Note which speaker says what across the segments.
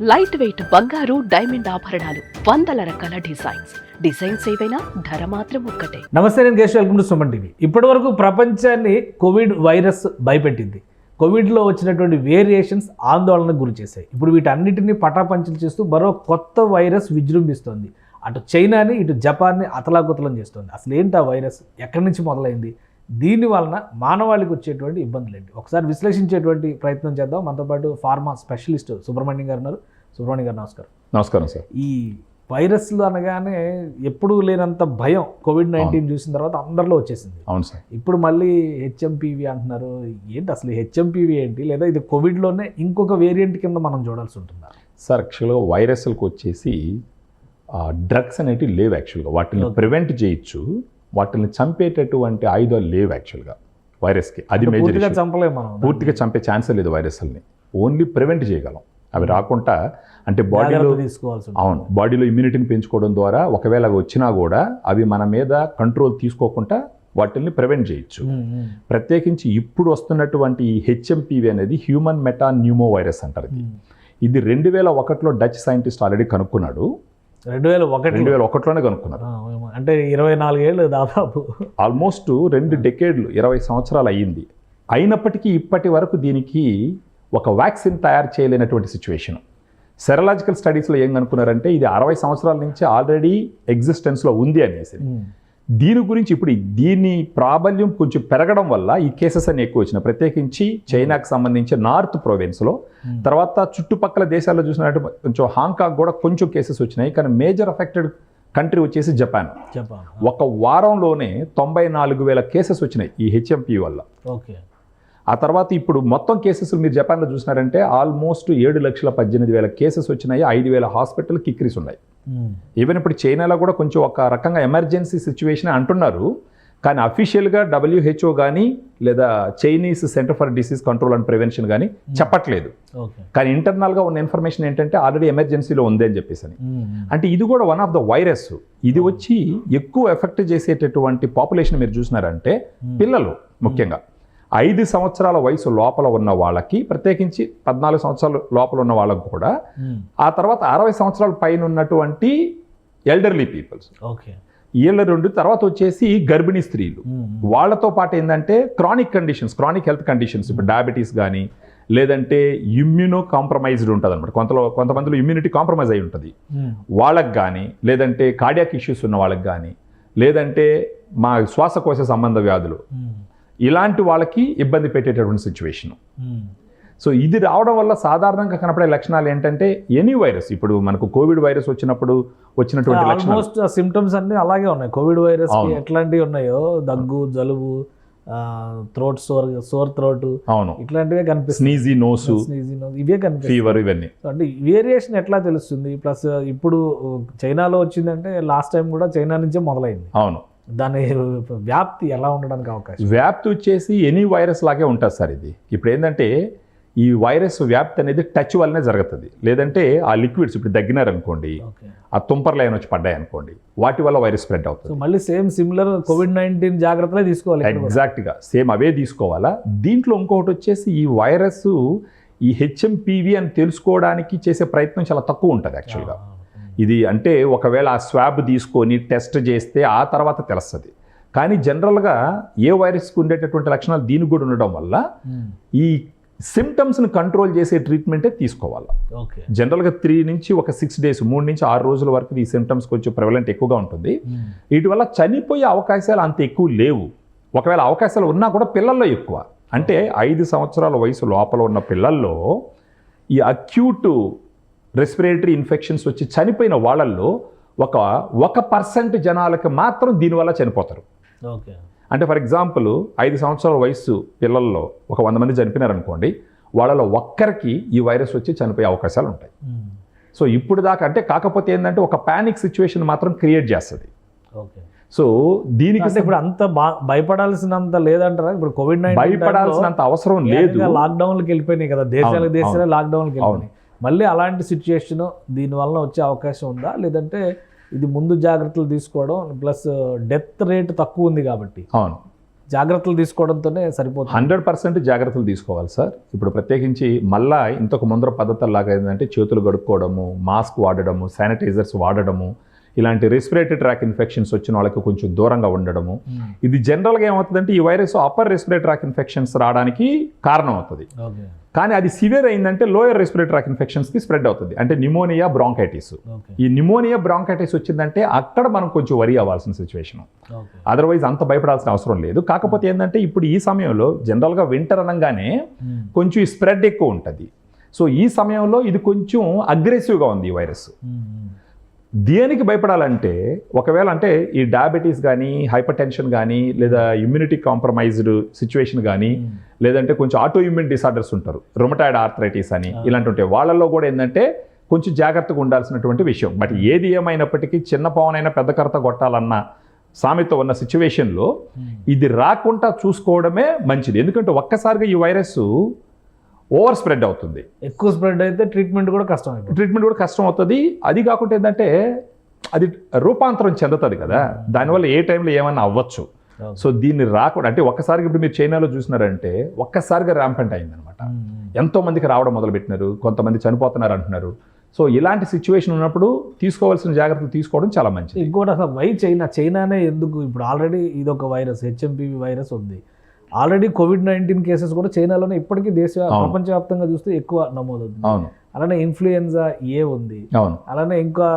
Speaker 1: Light weight బంగారు diamond ఆభరణాలు వందల రకాల డిజైన్స్ డిజైన్స్ ఏవైనా ధర మాత్రం ఒక్కటే.
Speaker 2: నమస్తే నేను గేష్ వెల్కమ్ టు సుమన్ టీవీ ఇప్పటి వరకు ప్రపంచాన్ని కోవిడ్ వైరస్ భయపెట్టింది. కోవిడ్లో వచ్చినటువంటి వేరియేషన్స్ ఆందోళనకు గురి చేశాయి. ఇప్పుడు వీటన్నిటిని పటాపంచలు చేస్తూ మరో కొత్త వైరస్ విజృంభిస్తోంది. అటు చైనాని ఇటు జపాన్ని అతలాకుతలం చేస్తుంది. అసలు ఏంటి ఆ వైరస్? ఎక్కడి నుంచి మొదలైంది? దీని వలన మానవాళికి వచ్చేటువంటి ఇబ్బందులు ఏంటి ఒకసారి విశ్లేషించేటువంటి ప్రయత్నం చేద్దాం. మనతో పాటు ఫార్మా స్పెషలిస్ట్ సుబ్రహ్మణ్యం గారు ఉన్నారు. సుబ్రహ్మణ్యం గారు నమస్కారం.
Speaker 3: నమస్కారం సార్.
Speaker 2: ఈ వైరస్లు అనగానే ఎప్పుడూ లేనంత భయం కోవిడ్ నైన్టీన్ చూసిన తర్వాత అందరిలో వచ్చేసింది.
Speaker 3: అవును సార్.
Speaker 2: ఇప్పుడు మళ్ళీ హెచ్ఎంపీవీ అంటున్నారు. ఏంటి అసలు హెచ్ఎంపీవీ ఏంటి? లేదా ఇది కోవిడ్లోనే ఇంకొక వేరియంట్ కింద మనం చూడాల్సి ఉంటుందా?
Speaker 3: సార్ యాక్చువల్గా వైరస్లకు వచ్చేసి డ్రగ్స్ అనేటివి లేవు యాక్చువల్గా. వాటిని. ప్రివెంట్ చేయొచ్చు. వాటిని చంపేటటువంటి ఆయుధాలు లేవు యాక్చువల్గా వైరస్కి. అది మేజర్
Speaker 2: చంపలేము మనం.
Speaker 3: పూర్తిగా చంపే ఛాన్సే లేదు వైరస్ని ఓన్లీ ప్రివెంట్ చేయగలం. అవి రాకుండా అంటే బాడీలో
Speaker 2: తీసుకోవాల్సి
Speaker 3: అవును. బాడీలో ఇమ్యూనిటీని పెంచుకోవడం ద్వారా ఒకవేళ అవి వచ్చినా కూడా అవి మన మీద కంట్రోల్ తీసుకోకుండా వాటిని ప్రివెంట్ చేయొచ్చు. ప్రత్యేకించి ఇప్పుడు వస్తున్నటువంటి ఈ హెచ్ఎంపీవి అనేది హ్యూమన్ మెటా న్యూమో వైరస్ అంటారు ఇది. ఇది రెండు వేల ఒకటిలో డచ్ సైంటిస్ట్ ఆల్రెడీ కనుక్కున్నాడు.
Speaker 2: రెండు వేల ఒకటి.
Speaker 3: రెండు వేల ఒకటిలోనే కనుక్కున్నారు.
Speaker 2: అంటే ఇరవై నాలుగేళ్ళు దాదాపు.
Speaker 3: ఆల్మోస్ట్ రెండు డెకేడ్లు ఇరవై సంవత్సరాలు అయ్యింది. అయినప్పటికీ ఇప్పటి వరకు దీనికి ఒక వ్యాక్సిన్ తయారు చేయలేనటువంటి సిచ్యువేషన్. సెరలాజికల్ స్టడీస్లో ఏం కనుక్కున్నారంటే ఇది అరవై సంవత్సరాల నుంచి ఆల్రెడీ ఎగ్జిస్టెన్స్లో ఉంది అనేసి. దీని గురించి ఇప్పుడు దీని ప్రాబల్యం కొంచెం పెరగడం వల్ల ఈ కేసెస్ అన్ని ఎక్కువ వచ్చినాయి. ప్రత్యేకించి చైనాకు సంబంధించి నార్త్ ప్రొవిన్స్లో. తర్వాత చుట్టుపక్కల దేశాల్లో చూసినట్టు కొంచెం హాంకాంగ్ కూడా కొంచెం కేసెస్ వచ్చినాయి. కానీ మేజర్ అఫెక్టెడ్ కంట్రీ వచ్చేసి జపాన్.
Speaker 2: చెప్పాలి
Speaker 3: ఒక వారంలోనే తొంభై నాలుగు వేల కేసెస్ వచ్చినాయి ఈ హెచ్ఎంపీ వల్ల.
Speaker 2: ఓకే.
Speaker 3: ఆ తర్వాత ఇప్పుడు మొత్తం కేసెస్ మీరు జపాన్లో చూసినారంటే ఆల్మోస్ట్ ఏడు లక్షల పద్దెనిమిది వేల కేసెస్ వచ్చినాయి ఐదు వేల హాస్పిటల్ కిక్రీస్ ఉన్నాయి. ఈవెన్ ఇప్పుడు చైనాలో కూడా కొంచెం ఒక రకంగా ఎమర్జెన్సీ సిచ్యువేషన్ అంటున్నారు. కానీ అఫీషియల్గా డబ్ల్యూహెచ్ఓ కానీ లేదా Chinese center for disease control and prevention కానీ చెప్పట్లేదు. కానీ ఇంటర్నల్గా ఉన్న ఇన్ఫర్మేషన్ ఏంటంటే ఆల్రెడీ ఎమర్జెన్సీలో ఉంది అని చెప్పేసి అని.
Speaker 2: ఉమ్,
Speaker 3: అంటే ఇది కూడా వన్ ఆఫ్ ద వైరస్ ఇది వచ్చి ఎక్కువ ఎఫెక్ట్ చేసేటటువంటి పాపులేషన్ మీరు చూసినారంటే పిల్లలు ముఖ్యంగా. ఐదు సంవత్సరాల వయసు లోపల ఉన్న వాళ్ళకి ప్రత్యేకించి పద్నాలుగు సంవత్సరాల లోపల ఉన్న వాళ్ళకి కూడా ఆ తర్వాత అరవై సంవత్సరాల పైన ఉన్నటువంటి ఎల్డర్లీ పీపుల్స్
Speaker 2: ఓకే
Speaker 3: వీళ్ళ రెండు తర్వాత వచ్చేసి గర్భిణీ స్త్రీలు. వాళ్ళతో పాటు ఏంటంటే chronic conditions chronic health conditions ఇప్పుడు డయాబెటీస్ కానీ లేదంటే ఇమ్యూనో కాంప్రమైజ్డ్ ఉంటుంది అనమాట కొంతలో కొంతమందిలో ఇమ్యూనిటీ కాంప్రమైజ్ అయి ఉంటుంది. వాళ్ళకి కానీ లేదంటే కార్డియాక్ ఇష్యూస్ ఉన్న వాళ్ళకి కానీ లేదంటే మా శ్వాసకోశ సంబంధ వ్యాధులు. ఇలాంటి వాళ్ళకి ఇబ్బంది పెట్టేటటువంటి సిచ్యువేషన్. సో ఇది రావడం వల్ల సాధారణంగా కనపడే లక్షణాలు ఏంటంటే ఎనీ వైరస్. ఇప్పుడు మనకు కోవిడ్ వైరస్ వచ్చినప్పుడు వచ్చినటువంటి
Speaker 2: ఆల్మోస్ట్ సిమ్టమ్స్ అన్ని అలాగే ఉన్నాయి. Covid virus. ఎట్లాంటివి ఉన్నాయో? దగ్గు జలుబు థ్రోట్ సోర్ సోర్ థ్రోట్
Speaker 3: అవును.
Speaker 2: ఇట్లాంటివే కనిపిస్తాయి.
Speaker 3: స్నీజీ నోసు
Speaker 2: Sneezing nose, ఇవే కనిపిస్తాయి.
Speaker 3: ఫీవర్ ఇవన్నీ.
Speaker 2: అంటే వేరియేషన్ ఎట్లా తెలుస్తుంది? ప్లస్ ఇప్పుడు చైనాలో వచ్చిందంటే లాస్ట్ టైం కూడా చైనా నుంచే మొదలైంది.
Speaker 3: అవును.
Speaker 2: దాని వ్యాప్తి ఎలా ఉండడానికి అవకాశం?
Speaker 3: వ్యాప్తి వచ్చేసి ఎనీ వైరస్ లాగే ఉంటుంది సార్ ఇది. ఇప్పుడు ఏంటంటే ఈ వైరస్ వ్యాప్తి అనేది టచ్ వల్లనే జరుగుతుంది. లేదంటే ఆ లిక్విడ్స్ ఇప్పుడు దగ్గినారనుకోండి ఆ తుంపర్లు అయిన వచ్చి పడ్డాయి అనుకోండి వాటి వల్ల వైరస్ స్ప్రెడ్ అవుతుంది.
Speaker 2: మళ్ళీ సేమ్ సిమిలర్ కోవిడ్ నైన్టీన్ జాగ్రత్తలే తీసుకోవాలి.
Speaker 3: ఎగ్జాక్ట్గా సేమ్ అవే తీసుకోవాలా? దీంట్లో ఇంకొకటి వచ్చేసి ఈ వైరస్ ఈ హెచ్ఎంపీవి అని తెలుసుకోవడానికి చేసే ప్రయత్నం చాలా తక్కువ ఉంటుంది యాక్చువల్గా ఇది అంటే ఒకవేళ ఆ స్వాబ్ తీసుకొని టెస్ట్ చేస్తే ఆ తర్వాత తెలుస్తుంది. కానీ జనరల్గా ఏ వైరస్కి ఉండేటటువంటి లక్షణాలు దీనికి కూడా ఉండడం వల్ల ఈ సిమ్టమ్స్ని కంట్రోల్ చేసే ట్రీట్మెంటే తీసుకోవాలి.
Speaker 2: ఓకే.
Speaker 3: జనరల్గా త్రీ నుంచి ఒక సిక్స్ డేస్ మూడు నుంచి ఆరు రోజుల వరకు ఈ సిమ్టమ్స్ కొంచెం ప్రెవలెంట్ ఎక్కువగా ఉంటుంది.
Speaker 2: ఉమ్,
Speaker 3: వీటి వల్ల చనిపోయే అవకాశాలు అంత ఎక్కువ లేవు. ఒకవేళ అవకాశాలు ఉన్నా కూడా పిల్లల్లో ఎక్కువ. అంటే ఐదు సంవత్సరాల వయసు లోపల ఉన్న పిల్లల్లో ఈ అక్యూట్ రెస్పిరేటరీ ఇన్ఫెక్షన్స్ వచ్చి చనిపోయిన వాళ్ళల్లో ఒక ఒక పర్సెంట్ జనాలకి మాత్రం దీనివల్ల చనిపోతారు.
Speaker 2: ఓకే.
Speaker 3: అంటే ఫర్ ఎగ్జాంపుల్ ఐదు సంవత్సరాల వయసు పిల్లల్లో ఒక వంద మంది చనిపోయినారనుకోండి వాళ్ళలో ఒక్కరికి ఈ వైరస్ వచ్చి చనిపోయే అవకాశాలు ఉంటాయి.
Speaker 2: ఉమ్,
Speaker 3: సో ఇప్పుడు దాకా అంటే కాకపోతే ఏంటంటే ఒక పానిక్ సిచ్యువేషన్ మాత్రం క్రియేట్ చేస్తుంది.
Speaker 2: ఓకే.
Speaker 3: సో దీనికి
Speaker 2: ఇప్పుడు అంత భయపడాల్సినంత లేదంటారా? ఇప్పుడు కోవిడ్ నైన్టీన్
Speaker 3: భయపడాల్సినంత అవసరం లేదు.
Speaker 2: లాక్డౌన్లకి వెళ్ళిపోయినాయి కదా దేశాలకు దేశాలే లాక్డౌన్కి. వెళ్ళిపోయినాయి. మళ్ళీ అలాంటి సిచ్యుయేషన్ దీని వలన వచ్చే అవకాశం ఉందా? లేదంటే ఇది ముందు జాగ్రత్తలు తీసుకోవడం ప్లస్ డెత్ రేట్ తక్కువ ఉంది కాబట్టి.
Speaker 3: అవును.
Speaker 2: జాగ్రత్తలు తీసుకోవడంతోనే సరిపోతుంది.
Speaker 3: హండ్రెడ్ పర్సెంట్ జాగ్రత్తలు తీసుకోవాలి సార్. ఇప్పుడు ప్రత్యేకించి మళ్ళా ఇంతకు ముందర పద్ధతుల్లాగా ఏంటంటే చేతులు కడుక్కోవడము మాస్క్ వాడడము శానిటైజర్స్ వాడడము ఇలాంటి రెస్పిరేటరీ ట్రాక్ ఇన్ఫెక్షన్స్ వచ్చిన వాళ్ళకి కొంచెం దూరంగా ఉండడము. ఇది జనరల్గా ఏమవుతుందంటే ఈ virus upper respiratory tract infections రావడానికి కారణం అవుతుంది. కానీ అది సివియర్ అయిందంటే లోయర్ రెస్పిరేటరీ ట్రాక్ ఇన్ఫెక్షన్స్కి స్ప్రెడ్ అవుతుంది. అంటే నిమోనియా బ్రాంకైటిస్ ఈ నిమోనియా బ్రాంకైటిస్ వచ్చిందంటే అక్కడ మనం కొంచెం వరి అవ్వాల్సిన సిచ్యువేషన్ అదర్వైజ్ అంత భయపడాల్సిన అవసరం లేదు. కాకపోతే ఏంటంటే ఇప్పుడు ఈ సమయంలో జనరల్గా వింటర్ అనగానే కొంచెం ఈ స్ప్రెడ్ ఎక్కువ ఉంటుంది. సో ఈ సమయంలో ఇది కొంచెం అగ్రెసివ్గా ఉంది ఈ వైరస్ దేనికి భయపడాలంటే ఒకవేళ అంటే ఈ డయాబెటీస్ కానీ హైపర్ టెన్షన్ కానీ లేదా ఇమ్యూనిటీ కాంప్రమైజ్డ్ సిచ్యువేషన్ కానీ లేదంటే కొంచెం ఆటో ఇమ్యూన్ డిసార్డర్స్ ఉంటారు. రొమటాయిడ్ ఆర్థరైటిస్ అని ఇలాంటి ఉంటాయి వాళ్ళల్లో కూడా ఏంటంటే కొంచెం జాగ్రత్తగా ఉండాల్సినటువంటి విషయం. బట్ ఏది ఏమైనప్పటికీ చిన్న పవనైనా పెద్ద కరత కొట్టాలన్న సామెత ఉన్న సిచ్యువేషన్లో ఇది రాకుండా చూసుకోవడమే మంచిది. ఎందుకంటే ఒక్కసారిగా ఈ వైరస్ ఓవర్ స్ప్రెడ్ అవుతుంది.
Speaker 2: ఎక్కువ స్ప్రెడ్ అయితే ట్రీట్మెంట్ కూడా కష్టం
Speaker 3: ట్రీట్మెంట్ కూడా కష్టం అవుతుంది. అది కాకుండా ఏంటంటే అది రూపాంతరం చెందుతుంది కదా. దానివల్ల ఏ టైంలో ఏమన్నా అవ్వచ్చు. సో దీన్ని రాకుండా అంటే ఒక్కసారిగా ఇప్పుడు మీరు చైనాలో చూసినారంటే ఒక్కసారిగా ర్యాంపెంట్ అయిందనమాట ఎంతో మందికి రావడం మొదలుపెట్టినారు కొంతమంది చనిపోతున్నారు అంటున్నారు. సో ఇలాంటి సిచ్యువేషన్ ఉన్నప్పుడు తీసుకోవాల్సిన జాగ్రత్తలు తీసుకోవడం చాలా మంచిది.
Speaker 2: ఇంకోటి అసలు వై చైనా చైనానే ఎందుకు ఇప్పుడు ఆల్రెడీ ఇది ఒక వైరస్ హెచ్ఎంపీవి వైరస్ ఉంది. ఆల్రెడీ కోవిడ్ నైన్టీన్ కేసెస్ కూడా చైనాలోనే ఇప్పటికీ దేశ. ప్రపంచవ్యాప్తంగా చూస్తే ఎక్కువ నమోదవుతుంది.
Speaker 3: అవును.
Speaker 2: అలానే ఇన్ఫ్లుయెన్జా ఏ ఉంది?
Speaker 3: అవును.
Speaker 2: అలానే ఇంకా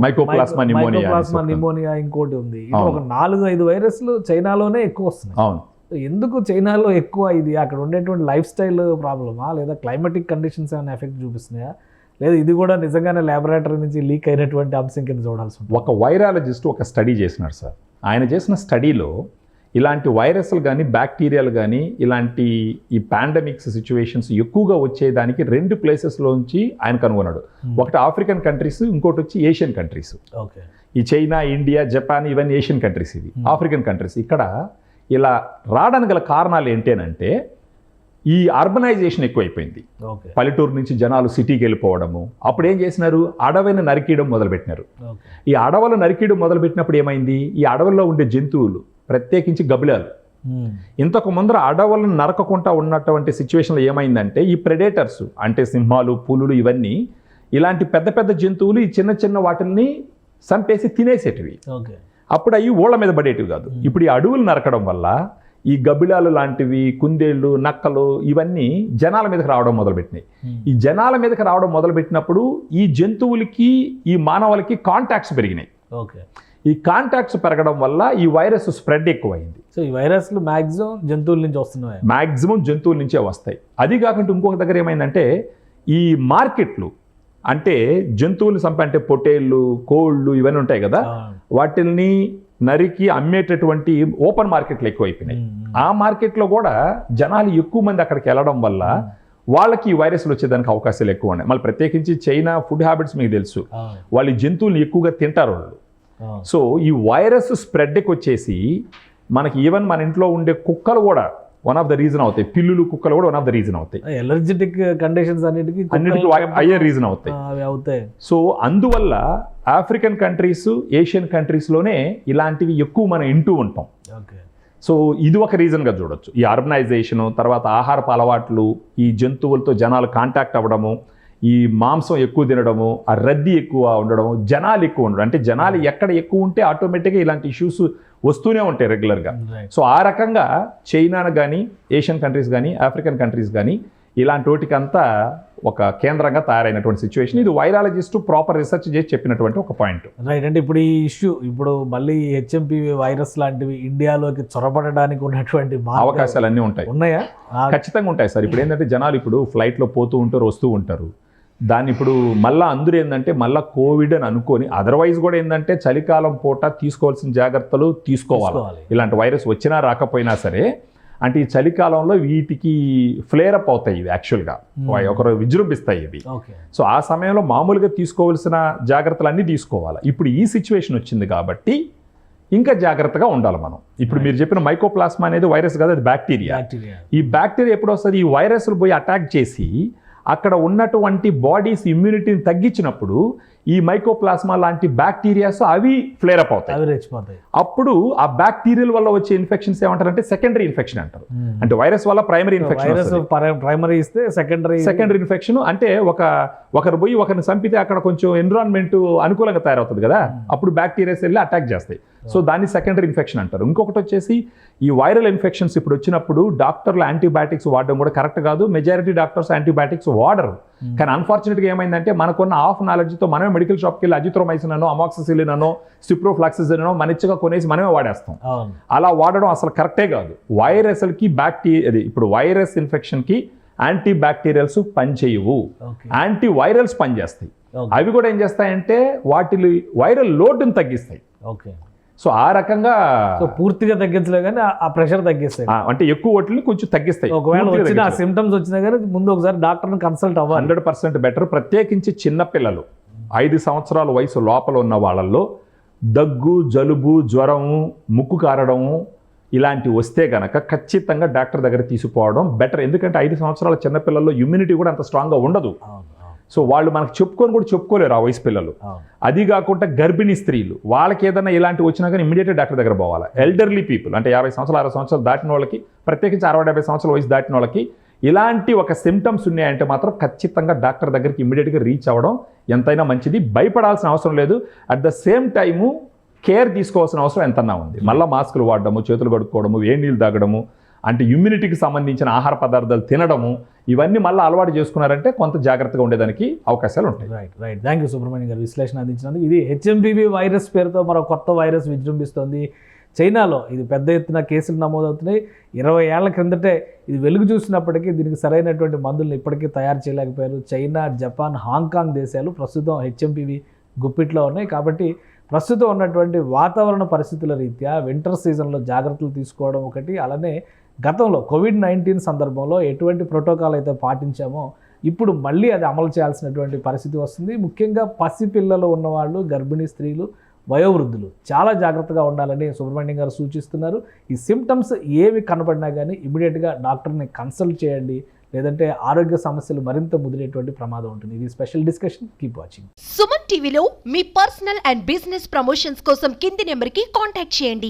Speaker 2: మైకోప్లాస్మా నిమోనియా ఇంకోటి ఉంది. ఇది. ఒక నాలుగు ఐదు వైరస్లు చైనాలోనే ఎక్కువ వస్తున్నాయి.
Speaker 3: అవును.
Speaker 2: ఎందుకు చైనాలో ఎక్కువ ఇది? అక్కడ ఉండేటువంటి లైఫ్ స్టైల్ ప్రాబ్లమా? లేదా క్లైమాటిక్ కండిషన్స్ ఏమైనా ఎఫెక్ట్ చూపిస్తున్నాయా? లేదా ఇది కూడా నిజంగానే ల్యాబొరేటరీ నుంచి లీక్ అయినటువంటి అంశం కింద చూడాల్సి ఉంటుంది.
Speaker 3: ఒక వైరాలజిస్ట్ ఒక స్టడీ చేసినాడు సార్. ఆయన చేసిన స్టడీలో ఇలాంటి వైరస్లు కానీ బ్యాక్టీరియాలు కానీ ఇలాంటి ఈ పాండమిక్స్ సిచ్యువేషన్స్ ఎక్కువగా వచ్చేదానికి రెండు ప్లేసెస్లోంచి ఆయన కనుగొన్నాడు. ఒకటి ఆఫ్రికన్ కంట్రీస్ ఇంకోటి వచ్చి ఏషియన్ కంట్రీస్.
Speaker 2: ఓకే.
Speaker 3: ఈ చైనా ఇండియా జపాన్ ఇవన్నీ ఏషియన్ కంట్రీస్ ఇవి. African countries. ఇక్కడ ఇలా రావడానికి గల కారణాలు ఏంటంటే ఈ అర్బనైజేషన్ ఎక్కువైపోయింది. పల్లెటూరు నుంచి జనాలు సిటీకి వెళ్ళిపోవడము. అప్పుడు ఏం చేసినారు? అడవిని నరికేయడం మొదలుపెట్టినారు. ఈ అడవులు నరికేయడం మొదలుపెట్టినప్పుడు ఏమైంది? ఈ అడవుల్లో ఉండే జంతువులు ప్రత్యేకించి గబిలాలు. ఇంతకు ముందర అడవులను నరకకుండా ఉన్నటువంటి సిచ్యువేషన్లో ఏమైందంటే ఈ ప్రెడేటర్స్ అంటే సింహాలు పులులు ఇవన్నీ ఇలాంటి పెద్ద పెద్ద జంతువులు ఈ చిన్న చిన్న వాటిని చంపేసి తినేసేటివి. అప్పుడు అవి ఊళ్ళ మీద పడేటివి కాదు. ఇప్పుడు ఈ అడవులు నరకడం వల్ల ఈ గబిలాలు లాంటివి కుందేళ్ళు నక్కలు ఇవన్నీ జనాల మీదకి రావడం మొదలుపెట్టినాయి. ఈ జనాల మీదకి రావడం మొదలుపెట్టినప్పుడు ఈ జంతువులకి ఈ మానవులకి కాంటాక్ట్స్ పెరిగినాయి.
Speaker 2: ఓకే.
Speaker 3: ఈ కాంటాక్ట్స్ పెరగడం వల్ల ఈ వైరస్ స్ప్రెడ్ ఎక్కువైంది.
Speaker 2: సో ఈ వైరస్లు మాక్సిమం జంతువుల నుంచి వస్తున్నాయి?
Speaker 3: మ్యాక్సిమం జంతువుల నుంచే వస్తాయి. అది కాకుండా ఇంకొక దగ్గర ఏమైందంటే ఈ మార్కెట్లు అంటే జంతువులు చంపే అంటే పొట్టేళ్ళు కోళ్ళు ఇవన్నీ ఉంటాయి కదా వాటిల్ని నరికి అమ్మేటటువంటి ఓపెన్ మార్కెట్లు ఎక్కువైపోయినాయి. ఆ మార్కెట్లో కూడా జనాలు ఎక్కువ మంది అక్కడికి వెళ్ళడం వల్ల వాళ్ళకి ఈ వైరస్లు వచ్చేదానికి అవకాశాలు ఎక్కువ ఉన్నాయి. మళ్ళీ ప్రత్యేకించి చైనా ఫుడ్ హ్యాబిట్స్ మీకు తెలుసు. వాళ్ళు ఈ జంతువుల్ని ఎక్కువగా తింటారు వాళ్ళు. సో ఈ వైరస్ స్ప్రెడ్కి వచ్చేసి మనకి ఈవెన్ మన ఇంట్లో ఉండే కుక్కలు కూడా వన్ ఆఫ్ ద రీజన్ అవుతాయి. పిల్లులు కుక్కలు కూడా వన్ ఆఫ్ ద రీజన్ అవుతాయి.
Speaker 2: ఎలర్జెటిక్ కండిషన్స్ అన్నిటికీ
Speaker 3: అన్నిటికీ అయ్యే రీజన్ అవుతాయి.
Speaker 2: అవి అవుతాయి.
Speaker 3: సో అందువల్ల ఆఫ్రికన్ కంట్రీస్ ఏషియన్ కంట్రీస్లోనే ఇలాంటివి ఎక్కువ మనం ఇంటూ ఉంటాం.
Speaker 2: ఓకే.
Speaker 3: సో ఇది ఒక రీజన్గా చూడొచ్చు. ఈ అర్బనైజేషను తర్వాత ఆహారపు అలవాట్లు ఈ జంతువులతో జనాలు కాంటాక్ట్ అవ్వడము ఈ మాంసం ఎక్కువ తినడము ఆ రద్దీ ఎక్కువ ఉండడము జనాలు ఎక్కువ ఉండడం అంటే జనాలు ఎక్కడ ఎక్కువ ఉంటే ఆటోమేటిక్గా ఇలాంటి ఇష్యూస్ వస్తూనే ఉంటాయి రెగ్యులర్గా సో ఆ రకంగా చైనాను కానీ ఏషియన్ కంట్రీస్ కానీ ఆఫ్రికన్ కంట్రీస్ కానీ ఇలాంటి వాటికంతా ఒక కేంద్రంగా తయారైనటువంటి సిచ్యువేషన్ ఇది వైరాలజిస్ట్ ప్రాపర్ రీసెర్చ్ చేసి చెప్పినటువంటి ఒక పాయింట్
Speaker 2: రైట్ అంటే ఇప్పుడు ఈ ఇష్యూ ఇప్పుడు మళ్ళీ హెచ్ఎంపీ వైరస్ లాంటివి ఇండియాలోకి చొరబడడానికి ఉన్నటువంటి
Speaker 3: అవకాశాలు అన్నీ ఉంటాయి.
Speaker 2: ఉన్నాయా?
Speaker 3: ఖచ్చితంగా ఉంటాయి సార్. ఇప్పుడు ఏంటంటే జనాలు ఇప్పుడు ఫ్లైట్లో పోతూ ఉంటారు వస్తూ ఉంటారు. దాన్ని ఇప్పుడు మళ్ళా అందరూ ఏంటంటే మళ్ళా కోవిడ్ అని అనుకొని అదర్వైజ్ కూడా ఏంటంటే చలికాలం పూట తీసుకోవాల్సిన జాగ్రత్తలు తీసుకోవాలి. ఇలాంటి వైరస్ వచ్చినా రాకపోయినా సరే అంటే ఈ చలికాలంలో వీటికి ఫ్లేర్ అప్ అవుతాయి ఇవి యాక్చువల్గా ఒకరు విజృంభిస్తాయి ఇవి.
Speaker 2: ఓకే.
Speaker 3: సో ఆ సమయంలో మామూలుగా తీసుకోవాల్సిన జాగ్రత్తలు అన్నీ తీసుకోవాలి. ఇప్పుడు ఈ సిచ్యువేషన్ వచ్చింది కాబట్టి ఇంకా జాగ్రత్తగా ఉండాలి మనం. ఇప్పుడు మీరు చెప్పిన మైకోప్లాస్మా అనేది వైరస్ కాదు అది బ్యాక్టీరియా
Speaker 2: బ్యాక్టీరియా
Speaker 3: ఈ బ్యాక్టీరియా ఎప్పుడు వస్తుంది ఈ వైరస్లు పోయి అటాక్ చేసి అక్కడ ఉన్నటువంటి బాడీస్ ఇమ్యూనిటీని తగ్గించినప్పుడు ఈ మైకోప్లాస్మా లాంటి బ్యాక్టీరియాస్ అవి ఫ్లేర్ అప్ అవుతాయి.
Speaker 2: అవి రెచ్చిపోతాయి.
Speaker 3: అప్పుడు ఆ బ్యాక్టీరియల్ వల్ల వచ్చే ఇన్ఫెక్షన్స్ ఏమంటారంటే సెకండరీ ఇన్ఫెక్షన్ అంటారు. అంటే వైరస్ వల్ల ప్రైమరీ ఇన్ఫెక్షన్
Speaker 2: వైరస్ ప్రైమరీ ఇస్తే సెకండరీ
Speaker 3: సెకండరీ ఇన్ఫెక్షన్ అంటే ఒక ఒకరు పోయి ఒకరిని చంపితే అక్కడ కొంచెం ఎన్విరాన్మెంట్ అనుకూలంగా తయారవుతుంది కదా. అప్పుడు బ్యాక్టీరియాస్ వెళ్ళి అటాక్ చేస్తాయి. సో దాన్ని సెకండరీ ఇన్ఫెక్షన్ అంటారు. ఇంకొకటి వచ్చేసి ఈ వైరల్ ఇన్ఫెక్షన్స్ ఇప్పుడు వచ్చినప్పుడు డాక్టర్లు యాంటీబయాటిక్స్ వాడడం కూడా కరెక్ట్ కాదు. మెజారిటీ డాక్టర్స్ యాంటీబయాటిక్స్ వాడరు. కానీ అన్ఫార్చునేట్గా ఏమైందంటే మనకున్న హాఫ్ నాలెడ్జ్తో మనమే మెడికల్ షాప్కి వెళ్ళి అజిత్రోమైసిన్ అనో అమాక్సిసిలిన్ అనో సిప్రోఫ్లాక్సిసిన్ అనో మనిచ్చిగా కొనేసి మనమే వాడేస్తాం. అలా వాడడం అసలు కరెక్టే కాదు. వైరస్లకి బ్యాక్టీరియా అది ఇప్పుడు వైరస్ ఇన్ఫెక్షన్కి యాంటీ బ్యాక్టీరియల్స్ పనిచేయవు. యాంటీ వైరల్స్ పనిచేస్తాయి. అవి కూడా ఏం చేస్తాయంటే వాటిని వైరల్ లోడ్ని తగ్గిస్తాయి.
Speaker 2: ఓకే
Speaker 3: సో ఆ రకంగా
Speaker 2: పూర్తిగా తగ్గించలే కానీ ఆ- ప్రెషర్ తగ్గిస్తాయి.
Speaker 3: అంటే ఎక్కువ వాటిని కొంచెం తగ్గిస్తాయి.
Speaker 2: ఒకవేళ వచ్చిన సిమ్టమ్స్ వచ్చినా కానీ ముందు ఒకసారి డాక్టర్ని కన్సల్ట్ అవ్వాలి.
Speaker 3: హండ్రెడ్ పర్సెంట్ బెటర్ ప్రత్యేకించి చిన్న పిల్లలు ఐదు సంవత్సరాల వయసు లోపల ఉన్న వాళ్ళల్లో దగ్గు జలుబు జ్వరము ముక్కు కారడము ఇలాంటి వస్తే గనక ఖచ్చితంగా డాక్టర్ దగ్గర తీసుకుపోవడం బెటర్ ఎందుకంటే ఐదు సంవత్సరాల చిన్న పిల్లల్లో ఇమ్యూనిటీ కూడా అంత స్ట్రాంగ్గా ఉండదు. సో వాళ్ళు మనకు చెప్పుకొని కూడా చెప్పుకోలేరు ఆ వయసు పిల్లలు. అది కాకుండా గర్భిణీ స్త్రీలు వాళ్ళకి ఏదైనా ఇలాంటి వచ్చినా కానీ ఇమీడియట్గా డాక్టర్ దగ్గర పోవాలి. ఎల్డర్లీ పీపుల్ అంటే యాభై సంవత్సరాలు అరవై సంవత్సరాలు దాటిన వాళ్ళకి ప్రత్యేకించి అరవై డెబ్బై సంవత్సరాల వయసు దాటిన వాళ్ళకి ఇలాంటి ఒక సిమ్టమ్స్ ఉన్నాయంటే మాత్రం ఖచ్చితంగా డాక్టర్ దగ్గరికి ఇమీడియట్గా రీచ్ అవ్వడం ఎంతైనా మంచిది. భయపడాల్సిన అవసరం లేదు. At the same time care తీసుకోవాల్సిన అవసరం ఎంతన్నా ఉంది. మళ్ళీ మాస్కులు వాడడము చేతులు కడుక్కోవడము వేడి నీళ్ళు తాగడము అంటే ఇమ్యూనిటీకి సంబంధించిన ఆహార పదార్థాలు తినడము ఇవన్నీ మళ్ళీ అలవాటు చేసుకున్నారంటే కొంత జాగ్రత్తగా ఉండేదానికి అవకాశాలు ఉంటాయి.
Speaker 2: Right right thank you Subrahmanyam garu విశ్లేషణ అందించినందుకు. ఇది హెచ్ఎంపీవీ వైరస్ పేరుతో మరో కొత్త వైరస్ విజృంభిస్తోంది. చైనాలో ఇది పెద్ద ఎత్తున కేసులు నమోదవుతున్నాయి. ఇరవై ఏళ్ళ క్రిందటే ఇది వెలుగు చూసినప్పటికీ దీనికి సరైనటువంటి మందులను ఇప్పటికీ తయారు చేయలేకపోయారు. చైనా జపాన్ హాంకాంగ్ దేశాలు ప్రస్తుతం హెచ్ఎంపీవి గుప్పిట్లో ఉన్నాయి. కాబట్టి ప్రస్తుతం ఉన్నటువంటి వాతావరణ పరిస్థితుల రీత్యా వింటర్ సీజన్లో జాగ్రత్తలు తీసుకోవడం ఒకటి. అలానే గతంలో కోవిడ్ నైన్టీన్ సందర్భంలో ఎటువంటి ప్రోటోకాల్ అయితే పాటించామో ఇప్పుడు మళ్ళీ అది అమలు చేయాల్సినటువంటి పరిస్థితి వస్తుంది. ముఖ్యంగా పసిపిల్లలు ఉన్నవాళ్ళు గర్భిణీ స్త్రీలు వయోవృద్ధులు చాలా జాగ్రత్తగా ఉండాలని సుబ్రహ్మణ్యం గారు సూచిస్తున్నారు. ఈ సిమ్టమ్స్ ఏవి కనపడినా కానీ ఇమీడియట్గా డాక్టర్ని కన్సల్ట్ చేయండి. లేదంటే ఆరోగ్య సమస్యలు మరింత ముదిరేటువంటి ప్రమాదం ఉంటుంది. ఇది special discussion keep watching
Speaker 4: Suman టీవీలో మీ పర్సనల్ అండ్ బిజినెస్ ప్రమోషన్స్ కోసం కింది నెంబర్కి కాంటాక్ట్ చేయండి.